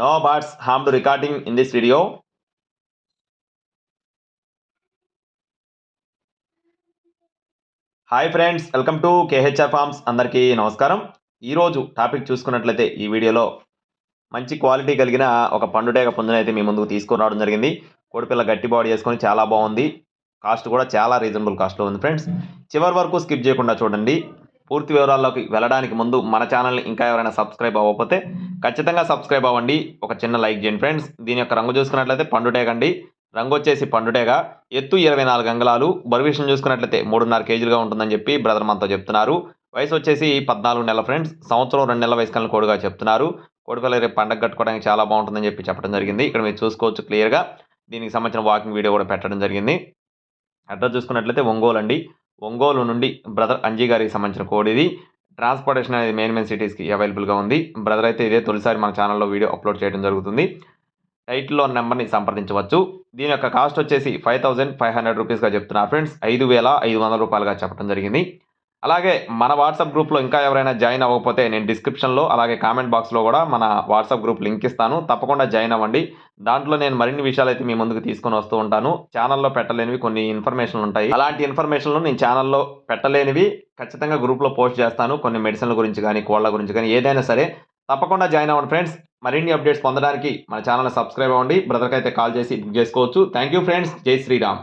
No birds harmed recording in this video. Hi friends welcome to KHR farms అందరికీ నమస్కారం. ఈరోజు topic చూసుకున్నట్లయితే ఈ వీడియోలో మంచి క్వాలిటీ కలిగిన ఒక పండుటేగ పుంజునైతే మీ ముందుకు తీసుకుని రావడం జరిగింది. కోడిపిల్ల గట్టి బాడీ చేసుకొని చాలా బాగుంది. కాస్ట్ కూడా చాలా రీజనబుల్ కాస్ట్లో ఉంది ఫ్రెండ్స్ చివరి వరకు స్కిప్ చేయకుండా చూడండి. పూర్తి వివరాల్లోకి వెళ్ళడానికి ముందు మన ఛానల్ని ఇంకా ఎవరైనా సబ్స్క్రైబ్ అవ్వకపోతే ఖచ్చితంగా సబ్స్క్రైబ్ అవ్వండి. ఒక చిన్న లైక్ చేయండి ఫ్రెండ్స్ దీని యొక్క రంగు చూసుకున్నట్లయితే పండుటేగ అండి. రంగు వచ్చేసి పండుటేగ ఎత్తు ఇరవై నాలుగు అంగళాలు. బరువిషయం చూసుకున్నట్లయితే మూడున్నర కేజీలుగా ఉంటుందని చెప్పి బ్రదర్ మనతో చెప్తున్నారు. వయసు వచ్చేసి పద్నాలుగు నెలల ఫ్రెండ్స్ సంవత్సరం రెండు నెలల వయసు కలిగిన కోడిగా చెప్తున్నారు. కోడిపిల్ల రేపు పండగ కట్టుకోవడానికి చాలా బాగుంటుందని చెప్పి చెప్పడం జరిగింది. ఇక్కడ మీరు చూసుకోవచ్చు క్లియర్గా దీనికి సంబంధించిన వాకింగ్ వీడియో కూడా పెట్టడం జరిగింది. అడ్రస్ చూసుకున్నట్లయితే ఒంగోలు అండి. ఒంగోలు నుండి బ్రదర్ అంజీ గారికి సంబంధించిన కోడ్ ఇది ట్రాన్స్పోర్టేషన్ అనేది మెయిన్ మెయిన్ సిటీస్కి అవైలబుల్గా ఉంది. బ్రదర్ అయితే ఇదే తొలిసారి మన ఛానల్లో వీడియో అప్లోడ్ చేయడం జరుగుతుంది. టైటిల్లో నెంబర్ని సంప్రదించవచ్చు. దీని యొక్క కాస్ట్ వచ్చేసి ఫైవ్ థౌజండ్ ఫైవ్ హండ్రెడ్ రూపీస్గా చెప్తున్నా ఫ్రెండ్స్. ఐదు వేల ఐదు వందల రూపాయలుగా చెప్పడం జరిగింది. అలాగే మన వాట్సాప్ గ్రూప్లో ఇంకా ఎవరైనా జాయిన్ అవ్వకపోతే నేను డిస్క్రిప్షన్లో అలాగే కామెంట్ బాక్స్లో కూడా మన వాట్సాప్ గ్రూప్ లింక్ ఇస్తాను. తప్పకుండా జాయిన్ అవ్వండి. దాంట్లో నేను మరిన్ని విషయాలు అయితే మీ ముందుకు తీసుకొని వస్తూ ఉంటాను. ఛానల్లో పెట్టలేనివి కొన్ని ఇన్ఫర్మేషన్లు ఉంటాయి. అలాంటి ఇన్ఫర్మేషన్లు నేను ఛానల్లో పెట్టలేనివి. ఖచ్చితంగా గ్రూప్లో పోస్ట్ చేస్తాను. కొన్ని మెడిసిన్ల గురించి కానీ కోళ్ళ గురించి కానీ ఏదైనా సరే తప్పకుండా జాయిన్ అవ్వండి ఫ్రెండ్స్. మరిన్ని అప్డేట్స్ పొందడానికి మన ఛానల్ సబ్స్క్రైబ్ అవ్వండి. బ్రదర్కి అయితే కాల్ చేసి బుక్ చేసుకోవచ్చు. Thank you friends. జై శ్రీరామ్.